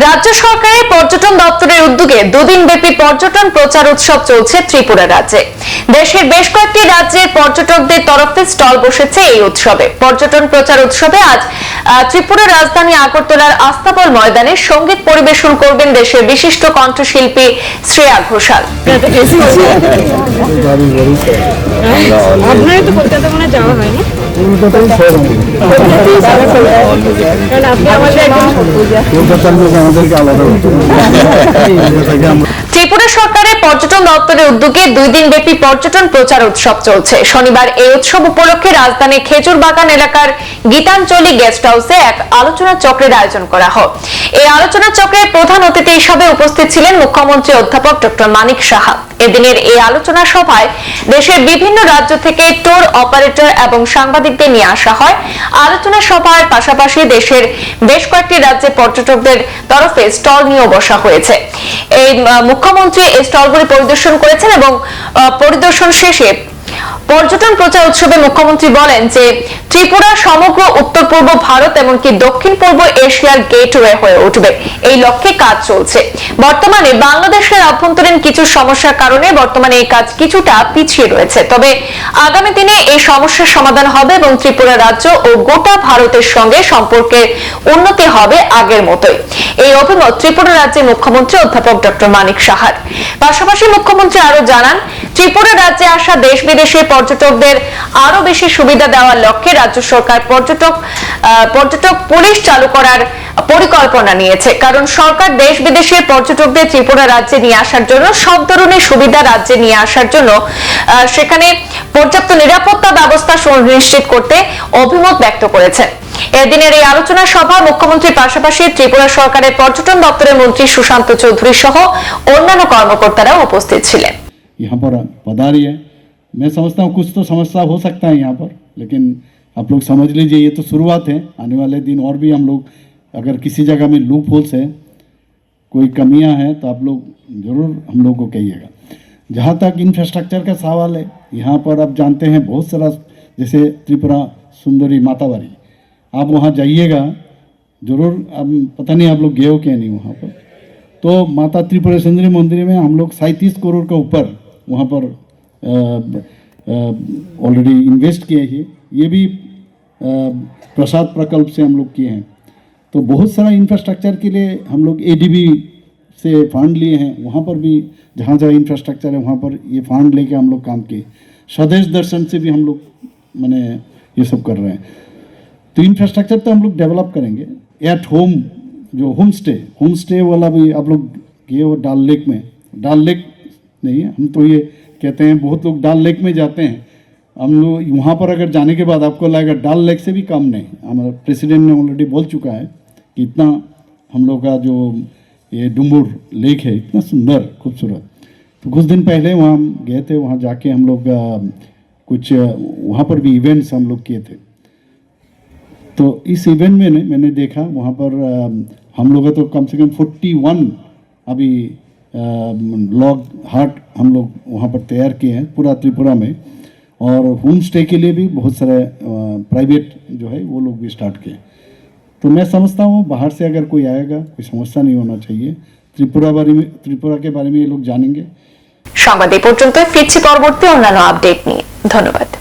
রাজ্য সরকারের পর্যটন দপ্তরের উদ্যোগে দুদিন ব্যাপী পর্যটন প্রচার উৎসব চলছে ত্রিপুরা রাজ্যে। দেশের বেশ কয়েকটি রাজ্যের পর্যটকদের তরফে স্টল বসেছে এই উৎসবে। পর্যটন প্রচার উৎসবে আজ ত্রিপুরা রাজধানী আগরতলার আস্তাবল ময়দানে সংগীত পরিবেশন করবেন দেশের বিশিষ্ট কণ্ঠশিল্পী শ্রেয়া ঘোষাল। আপনারও তো কলকাতা মনে যাওয়া হয়নি। কলকাতায় আপনি কলকাতার লোক আমাদেরকে আলাদা হতো আমরা ত্রিপুরা সরকারের পর্যটন দপ্তরের উদ্যোগে দুই দিন ব্যাপী পর্যটন প্রচার উৎসব চলছে। শনিবার এই উৎসব উপলক্ষে রাজধানীর খেজুর বাগান এলাকার গীতাঞ্জলি গেস্ট হাউসে এক আলোচনা চক্রের আয়োজন করা হয়। এই আলোচনা চক্রের প্রধান অতিথি হিসাবে উপস্থিত ছিলেন মুখ্যমন্ত্রী অধ্যাপক ডক্টর মানিক সাহা। এদিনের এই আলোচনা সভায় দেশের বিভিন্ন রাজ্য থেকে ট্যুর অপারেটর এবং সাংবাদিকদের নিয়ে আসা হয়। আলোচনা সভার পাশাপাশি দেশের বেশ কয়েকটি রাজ্যে পর্যটকদের তরফে স্টল নিয়েও বসা হয়েছে। এই মুখ্যমন্ত্রী এই স্টলগুলি পরিদর্শন করেছেন এবং পরিদর্শন শেষে পর্যটন প্রচার উৎসবে মুখ্যমন্ত্রী বলেন যে, ত্রিপুরা, সমগ্র উত্তর পূর্ব ভারত এমনকি দক্ষিণ পূর্ব এশিয়ার গেটওয়ে হয়ে উঠবে। এই লক্ষ্যে কাজ চলছে। বর্তমানে বাংলাদেশের অভ্যন্তরীণ কিছু সমস্যার কারণে বর্তমানে এই কাজ কিছুটা পিছিয়ে রয়েছে। তবে আগামী দিনে এই সমস্যার সমাধান হবে এবং ত্রিপুরা রাজ্য ও গোটা ভারতের সঙ্গে সম্পর্কের উন্নতি হবে আগের মতোই। এই অভিমত ত্রিপুরা রাজ্যের মুখ্যমন্ত্রী অধ্যাপক ডক্টর মানিক সাহার। পাশাপাশি মুখ্যমন্ত্রী আরও জানান ত্রিপুরা রাজ্যে আসা দেশ বিদেশের পর্যটকদের আরও বেশি সুবিধা দেওয়ার লক্ষ্যে রাজ্য সরকার পর্যটক পর্যটক পুলিশ চালু করার পরিকল্পনা নিয়েছে। কারণ সরকার দেশ বিদেশের পর্যটকদের ত্রিপুরা রাজ্যে নিয়ে আসার জন্য, সব ধরনের সুবিধা রাজ্যে নিয়ে আসার জন্য সেখানে পর্যাপ্ত নিরাপত্তা ব্যবস্থা সুনিশ্চিত করতে অভিমত ব্যক্ত করেছেন এদিনের এই আলোচনা সভা মুখ্যমন্ত্রীর পাশাপাশি ত্রিপুরা সরকারের পর্যটন দপ্তরের মন্ত্রী সুশান্ত চৌধুরী সহ অন্যান্য কর্মকর্তারাও উপস্থিত ছিলেন। यहाँ पर पधारी है। मैं समझता हूँ कुछ तो समस्या हो सकता है यहाँ पर, लेकिन आप लोग समझ लीजिए, ये तो शुरुआत है। आने वाले दिन और भी हम लोग अगर किसी जगह में लूप होल्स है, कोई कमियाँ हैं तो आप लोग ज़रूर हम लोग को कहिएगा। जहाँ तक इंफ्रास्ट्रक्चर का सवाल है, यहाँ पर आप जानते हैं बहुत सारा, जैसे त्रिपुरा सुंदरी मातावारी, आप वहाँ जाइएगा, ज़रूर अब पता नहीं आप लोग गए हो क्या नहीं वहाँ पर। तो माता त्रिपुरा सुंदरी मंदिर में हम लोग सैंतीस करोड़ का ऊपर वहाँ पर ऑलरेडी इन्वेस्ट किए हैं। ये भी प्रसाद प्रकल्प से हम लोग किए हैं। तो बहुत सारा इंफ्रास्ट्रक्चर के लिए हम लोग एडीबी से फंड लिए हैं। वहाँ पर भी जहाँ जहाँ इंफ्रास्ट्रक्चर है, वहाँ पर ये फंड लेके हम लोग काम किए। स्वदेश दर्शन से भी हम लोग, मैंने ये सब कर रहे हैं। तो इंफ्रास्ट्रक्चर तो हम लोग डेवलप करेंगे। एट होम जो होम स्टे होम स्टे वाला भी आप लोग गए हो डाल लेक में। डाल लेक नहीं है। हम तो ये कहते हैं, बहुत लोग डाल लेक में जाते हैं। हम लोग वहाँ पर अगर जाने के बाद आपको लगेगा, डाल लेक से भी कम नहीं। हमारा प्रेसिडेंट ने ऑलरेडी बोल चुका है कि इतना हम लोग का जो ये डुम्बुर लेक है, इतना सुंदर, खूबसूरत। तो कुछ दिन पहले वहाँ हम गए थे, वहाँ जाके हम लोग कुछ वहाँ पर भी इवेंट्स हम लोग किए थे। तो इस इवेंट में मैंने देखा, वहाँ पर हम लोग तो कम से कम 41 अभी लॉग हार्ट हम लोग वहाँ पर तैयार किए हैं पूरा त्रिपुरा में और होम स्टे के लिए भी बहुत सारे प्राइवेट जो है वो लोग भी स्टार्ट किए तो मैं समझता हूँ बाहर से अगर कोई आएगा कोई समस्या नहीं होना चाहिए त्रिपुरा बारे में त्रिपुरा के बारे में ये लोग जानेंगे সংবাদ এই পর্যন্ত ফিরছি পরবর্তী অন্যান্য আপডেট নিয়ে ধন্যবাদ